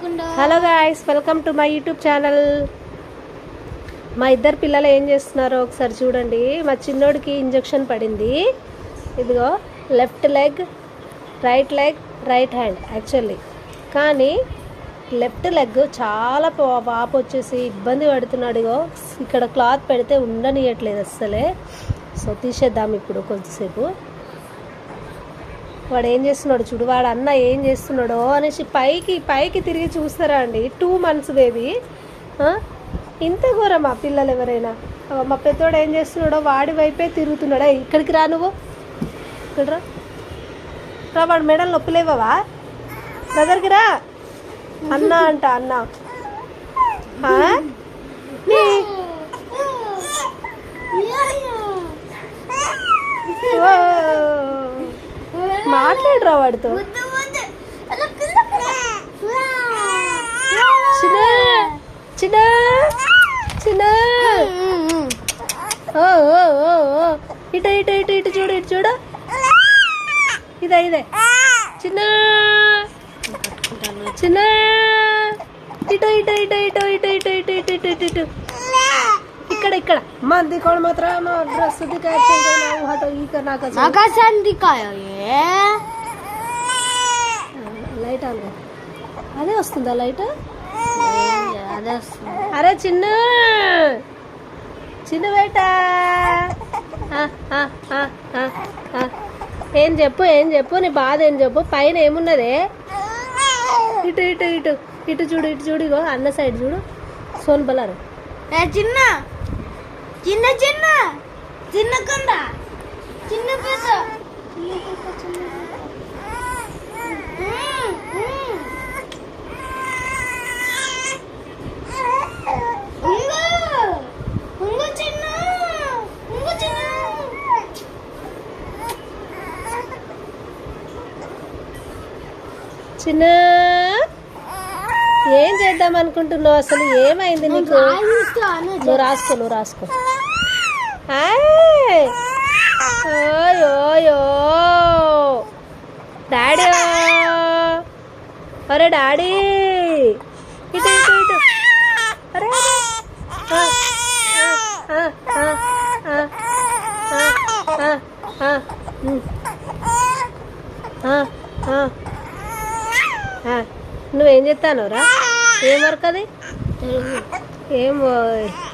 Hello guys welcome to my YouTube channel. మా ఇద్దరు పిల్లలు ఏం చేస్తున్నారో ఒకసారి చూడండి. మా చిన్నోడికి ఇంజెక్షన్ పడింది. ఇదిగో left leg right leg right hand actually. కానీ లెఫ్ట్ లెగ్ చాలా పాప వచ్చేసి ఇబ్బంది పడుతున్నాడు. ఇగో ఇక్కడ క్లాత్ పెడితే ఉండనియట్లేదు అస్సలే. సో తీసేద్దాం ఇప్పుడు కొద్దిసేపు వాడు ఏం చేస్తున్నాడు చూడు వాడు అన్న ఏం చేస్తున్నాడో అనేసి పైకి పైకి తిరిగి చూస్తారా అండి? టూ మంత్స్ బేబీ ఇంత ఘోరం మా పిల్లలు ఎవరైనా. మా పెద్దోడు ఏం చేస్తున్నాడో వాడి వైపే తిరుగుతున్నాడా. ఇక్కడికి రా నువ్వు. ఇక్కడ రా. వాడు మెడలు నొప్పులేవా దగ్గరికి రా. అన్న అంట అన్న. ఓ. మాట్లాడరా వాడితో చిన్న చిన్న చిన్న ఓ ఓ ఓ ఓ. ఇటు ఇటు ఇటు ఇటు చూడు ఇటు చూడు ఇదే ఇదే చిన్న చిన్న ఇటు ఇటు ఇటు ఇటు ఇటు ఇటు ఇటు ఇటు ఇటు ఇటు ఇక్కడ ఇక్కడ. मन दिखाओ మాత్రం रहा ना లైట్ ఆన్ అదే వస్తుందా లైట్? అదే వస్తుంది. అరే చిన్న! చిన్న బేట ఆ, ఆ, ఏం చెప్పు ఏం చెప్పు? నీ బాధ ఏం చెప్పు? పైన ఏమున్నదే? ఇటు ఇటు ఇటు. ఇటు చూడు ఇటు చూడు ఇగో అన్న సైడ్ చూడు. సోన్ బలారు. ఏ చిన్న! చిన్న చిన్న చిన్న. కొండ చిన్న. పెద్ద చిన్న. చేద్దాం అనుకుంటున్నావు? అసలు ఏమైంది నీకు? నువ్వు రాసుకో నువ్వు రాసుకో. ఓయ్ డాడీ! అరే డాడీ! ఇటు అరే! నువ్వేం చెప్తాను రా ఏం వర్క్ అది? ఏం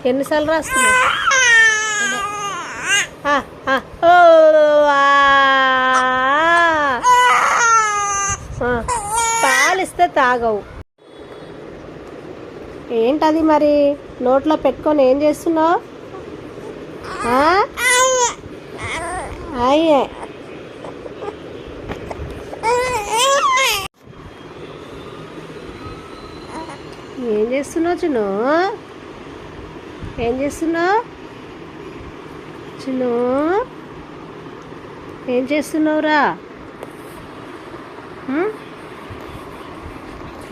ఎన్నిసార్లు రాస్తున్నావు? ఆ, ఆ, ఓ, పాలిస్తే తాగవు. ఏంటది మరి? నోట్లో పెట్టుకొని ఏం చేస్తున్నావు? అయ్యే. ఏం చేస్తున్నావు చిన్ను? ఏం చేస్తున్నావు? చిన్ను? ఏం చేస్తున్నావురా?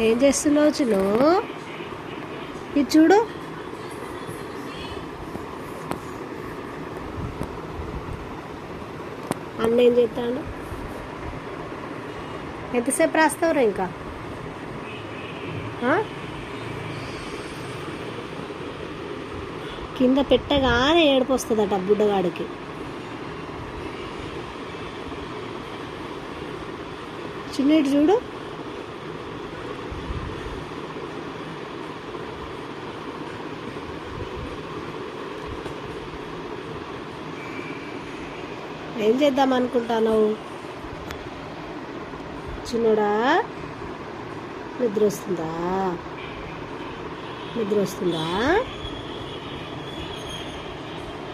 ఏం చేస్తున్నావు చిన్ను? ఇది చూడు. అన్న ఏం చేస్తాడు? ఎంతసేపు రాస్తావురా ఇంకా? కింద పెట్టగానే ఏడుపు వస్తుందట బుడ్డగాడికి. చిన్నటి చూడు. ఏం చేద్దాం అనుకుంటాను చిన్నడా నిద్ర వస్తుందా నిద్ర వస్తుందా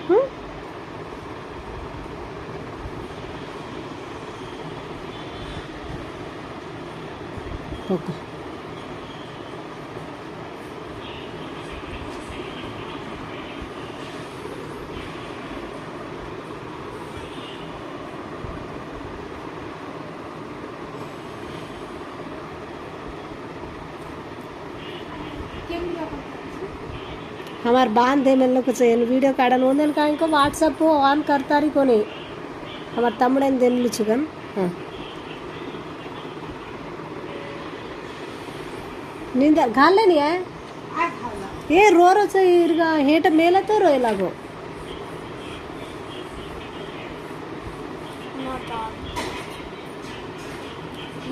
嗯，好、हमारे बांध है मतलब कुछ वीडियो काटन ओंदन का इनको वाट्सअप ऑन करता रही कोने हमारे तमड़न दिन लुचुगन हाँ ನಿಂದ ಗಾಲನಿಯ ಏ ರೋರೋ ಚ ಇರ್ಗ ಹೇಟ ಮೇಲತ್ತ ರೋ ಇಲ್ಲಾಗೋ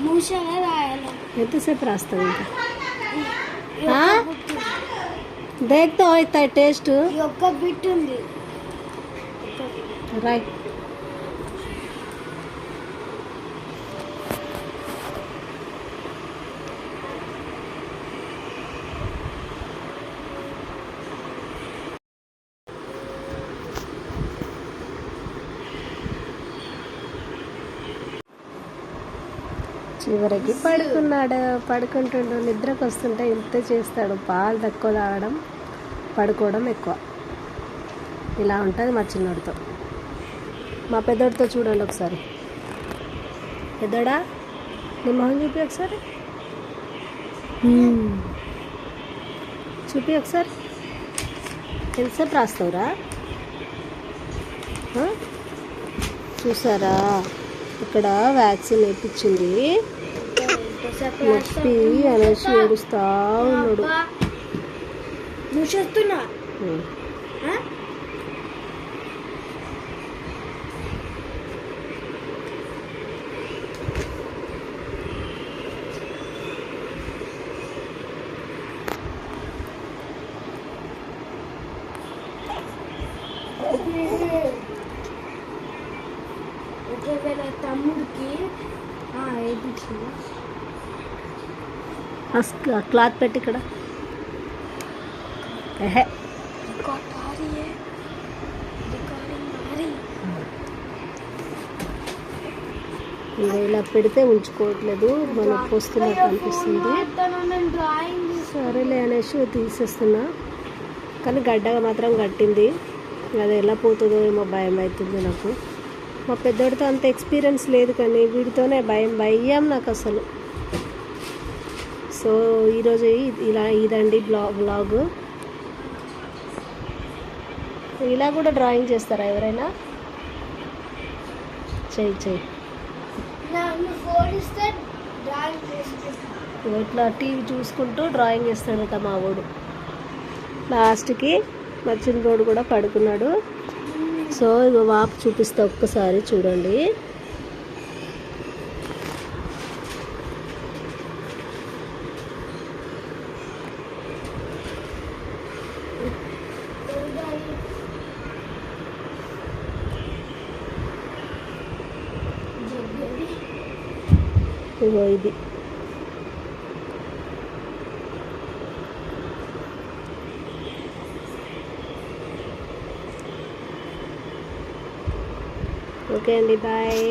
ಮೂಷ ಎತ್ತಸೇ ಪ್ರಾಸ್ತಾವಿಕ ಹಾಂ దేక్తో అవుతాయి టేస్ట్. ఈ ఒక్క బిట్ ఉంది. రాయ్ చివరికి పడుకున్నాడు. పడుకుంటుండు. నిద్రకు వస్తుంటే ఇంత చేస్తాడు. పాలు తక్కువ తాగడం. పడుకోవడం ఎక్కువ. ఇలా ఉంటుంది మా చిన్నోడితో. మా పెద్దోడితో చూడండి ఒకసారి. పెద్దోడా? నీ మొహం చూపి ఒకసారి. చూపి ఒకసారి. ఎంతసేపు రాస్తావురా? చూసారా? ఇక్కడ వ్యాక్సిన్ వేయించింది నొప్పి అనేసి ఏడుస్తా ఉన్నాడు. హ్మ్. ఆ? ఒకవేళ తమ్ముడికి ఆ క్లాత్ పెట్టి ఇక్కడ ఇంకా ఇలా పెడితే ఉంచుకోవట్లేదు. మన వస్తున్నట్టు అనిపిస్తుంది. సరేలే అనేసి తీసేస్తున్నా. కానీ గడ్డగా మాత్రం కట్టింది. అది ఎలా పోతుందో ఏమో భయం అవుతుంది నాకు. మా పెద్దోడితో అంత ఎక్స్పీరియన్స్ లేదు కానీ వీడితోనే భయం భయం నాకు అసలు. సో ఈరోజు ఇలా ఇదండి బ్లాగ్. బ్లాగ్ ఇలా కూడా డ్రాయింగ్ చేస్తారా ఎవరైనా? చెయ్యి చెయ్యి. ఇట్లా టీవీ చూసుకుంటూ డ్రాయింగ్ వేస్తాడట మా వాడు. లాస్ట్కి మా చిన్నోడు కూడా పడుకున్నాడు. సో ఇగో వాపు చూపిస్తా ఒక్కసారి చూడండి. ఇగో ఇది. ఓకే అండి బాయ్.